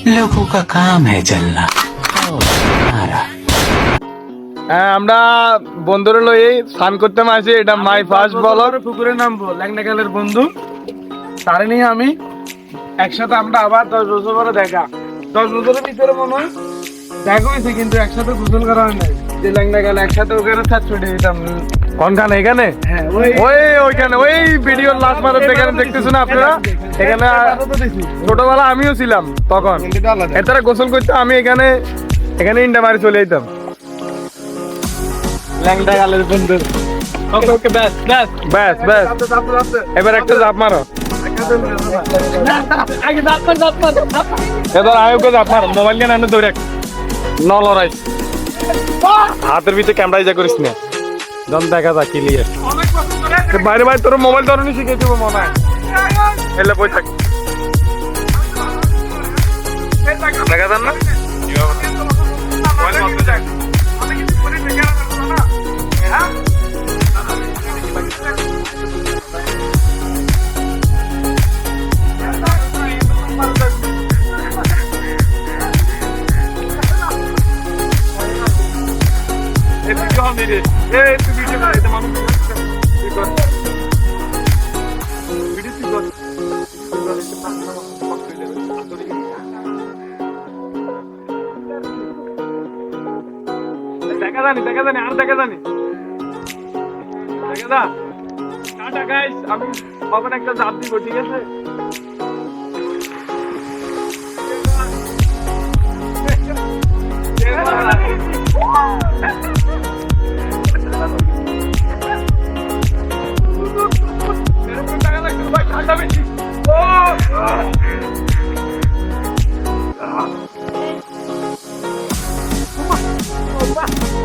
लोगों का काम है जलना और हमारा হ্যাঁ আমরা বন্ধুরা লই স্নান করতে আসি এটা মাই ফার্স্ট ব্লগ পুকুরে নামবো ল্যাংনাকালের বন্ধু তারে নিয়ে আমি একসাথে আমরা আবার দশ বছর পরে দেখা দশ বছরের ভিতরে মনে হয় দেখা হয়েছে কিন্তু একসাথে গোসল করা হয় নাই যে ল্যাংনাকাল একসাথে ওখানে থাক ছুটে দিতাম কোনখানে এখানে? হ্যাঁ ওই ওই ওইখানে ওই ভিডিওর লাস্ট মারে এখানে দেখতেছেন আপনারা? এখানে ছোটবেলা আমিও ছিলাম তখন। এতারা গোসল করতে আমি এখানে এখানে ইন্ডা মারি চলে যেতাম ল্যাংটা গালের বন্ধু। ব্যাস ব্যাস। এবার একটা জাপ মারো। এবার আয়োগে জাপ মারো। মোবাইল নিয়ে দৌড়ে ন লড়াই হাতের ভিতরে ক্যামেরা যা করিস না। দম দেখা যা ক্লিয়ার বাইরে বাইরে তোর মোবাইল ধরনি শিখে দিব মনে হয়। এলে বই থাক। দেখা যান না? করে এটা মানুষ তুই কর ভিডিও তুই কর দেখা জানি দেখা জানি, আর দেখা জানি। দেখা যা। টাটা গাইস আমি কখন একটা জাপ দিব, ঠিক আছে?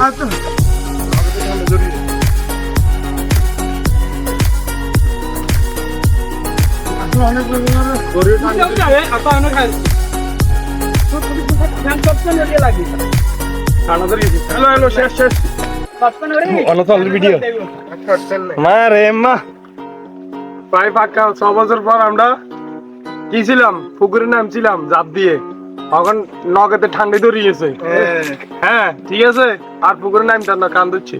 আচ্ছা। অনেক ভিডিও মা রে মা। প্রায় পাক্কা ছ বছর পর আমরা কি ছিলাম? পুকুরে নামছিলাম জাপ দিয়ে। তখন নগেতে ঠান্ডা ধরিয়েছে হ্যাঁ। ঠিক আছে? আর পুকুরে নামটা না কান ধরছি